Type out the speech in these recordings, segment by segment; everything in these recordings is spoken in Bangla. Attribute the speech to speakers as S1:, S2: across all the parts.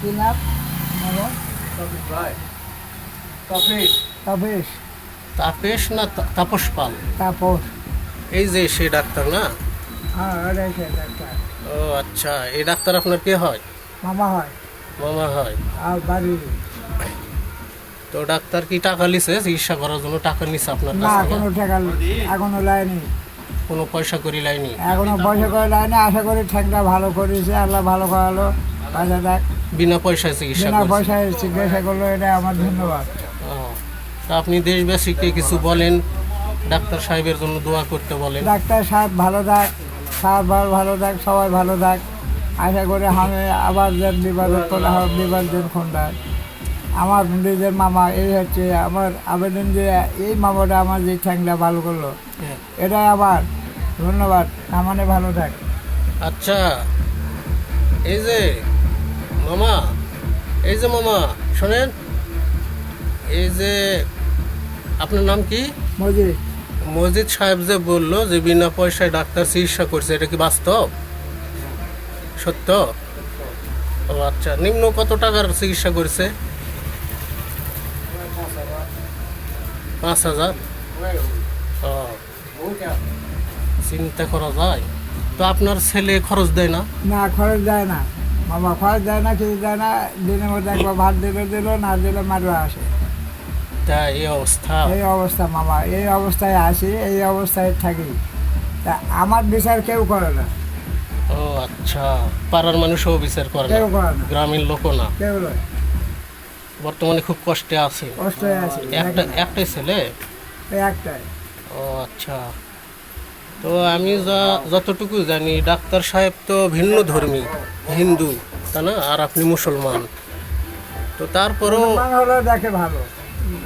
S1: কি নাম বলো
S2: তাপেশ।
S3: তাপেশ না তাপস পাল
S1: তাপস।
S3: এই যে সে ডাক্তার না?
S1: হ্যাঁ ওটাই সে ডাক্তার।
S3: ও আচ্ছা এই ডাক্তার আপনার কে হয়?
S1: মামা হয়।
S3: মামা হয়।
S1: আর বাড়ি।
S3: তো ডাক্তার কি টাকা নিছে চিকিৎসা করার জন্য টাকা নিছে আপনার
S1: না কোনো টাকা এখনও লাইনি।
S3: কোনো পয়সা করি লাইনি?
S1: এখনও পয়সা করে লাইনি আশা করি ঠ্যাংটা ভালো করেছে আল্লাহ ভালো করালো। পয়সা দেখ
S3: বিনা পয়সায় চিকিৎসা
S1: বিনা পয়সায় চিকিৎসা করল এটা আমার ধন্যবাদ।
S3: তা আপনি দেশবাসীকে কিছু বলেন ডাক্তার সাহেবের জন্য দোয়া করতে বলেন।
S1: ডাক্তার সাহেব ভালো থাক সাহেব ভালো থাক সবাই ভালো থাক। আশা করি আমি আবার যেন বিবাদত করে হবে বিবাদ দিন খোনটা আমার নিজের মামা এই হচ্ছে আমার আবেদন যে এই মামাটা আমার যে ঠ্যাংটা ভালো করল
S3: হ্যাঁ।
S1: এটাই আবার ধন্যবাদ আমানে ভালো থাক।
S3: আচ্ছা এই যে মামা এই যে মামা শোনেন এই যে আপনার নাম কি? মসজিদ সাহেব যে বলল যে বিনা পয়সায় ডাক্তার চিকিৎসা করছে এটা কি বাস্তব? সত্য? ও আচ্ছা নিম্ন কত টাকার চিকিৎসা করছে? পাঁচ হাজার। ও চিন্তা করা যায়। তো আপনার ছেলে খরচ দেয় না?
S1: না খরচ দেয় না। মামা খরচ দেয় না কিছু দেয় না দিনের মধ্যে একবার ভাত দিলে দিল না দিলে মারুয়া আসে।
S3: তা এই অবস্থা?
S1: এই অবস্থা মামা এই অবস্থায় আসি এই অবস্থায় থাকি। তা আমার বিচার কেউ করে না।
S3: ও আচ্ছা পাড়ার মানুষও বিচার করে না?
S1: কেউ করে না।
S3: গ্রামীণ লোকও না?
S1: কেউ নয়
S3: বর্তমানে খুব কষ্টে আছে।
S1: কষ্ট আছে।
S3: একটা একটাই ছেলে?
S1: একটাই।
S3: ও আচ্ছা। তো আমি যা যতটুকু জানি ডাক্তার সাহেব তো ভিন্ন ধর্মী হিন্দু তা না? আর আপনি মুসলমান। তো তারপরেও
S1: মুসলমান হলে দেখে ভালো।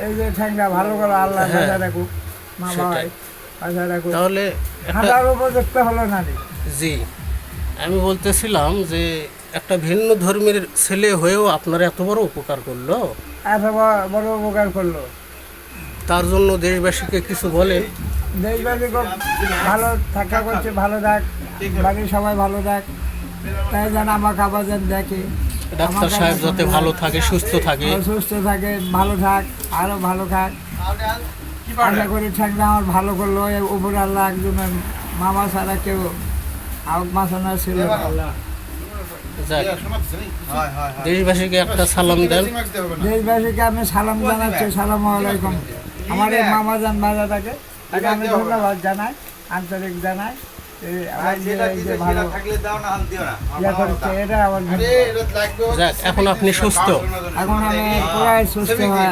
S1: এই যে ঠ্যাংটা ভালো করে আল্লাহ
S3: হ্যাঁ,
S1: রাখুক
S3: সেটাই।
S1: হয় রাখুক।
S3: তাহলে
S1: উপযুক্ত হলো
S3: জি। আমি বলতেছিলাম যে একটা ভিন্ন ধর্মের ছেলে হয়েও আপনার এত বড় উপকার করল?
S1: এত বড়- বড় উপকার করল।
S3: তার জন্য দেশবাসীকে কিছু বলেন।
S1: দেশবাসী খুব ভালো থাকা করছে ভালো থাক। বাড়ির সবাই ভালো থাক। তাই যেন আমার খাবার যেন দেখে।
S3: ডাক্তার
S1: আমার
S3: সাহেব যাতে ভালো থাকে সুস্থ থাকে।
S1: সুস্থ থাকে ভালো থাক আরও ভালো থাক। আশা করি ঠ্যাংটা আমার ভালো করল উপরে আল্লাহ একজনের মামা ছাড়া কেউ আউট মাসানা ছিল
S3: দেশবাসীকে একটা সালাম দেন।
S1: দেশবাসীকে আমি সালাম জানাচ্ছি সালাম আলাইকুম। আমার এই মামা যান বাজা থাকে। তাকে আমি ধন্যবাদ জানাই আন্তরিক জানাই।
S3: এখন আপনি সুস্থ।
S1: এখন আমি সুস্থ হয়ে।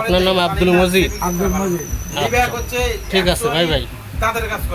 S3: আপনার নাম আব্দুল মজিদ।
S1: আব্দুল মজিদ।
S3: ঠিক আছে ভাই ভাই।
S2: তাদের কাজ করে।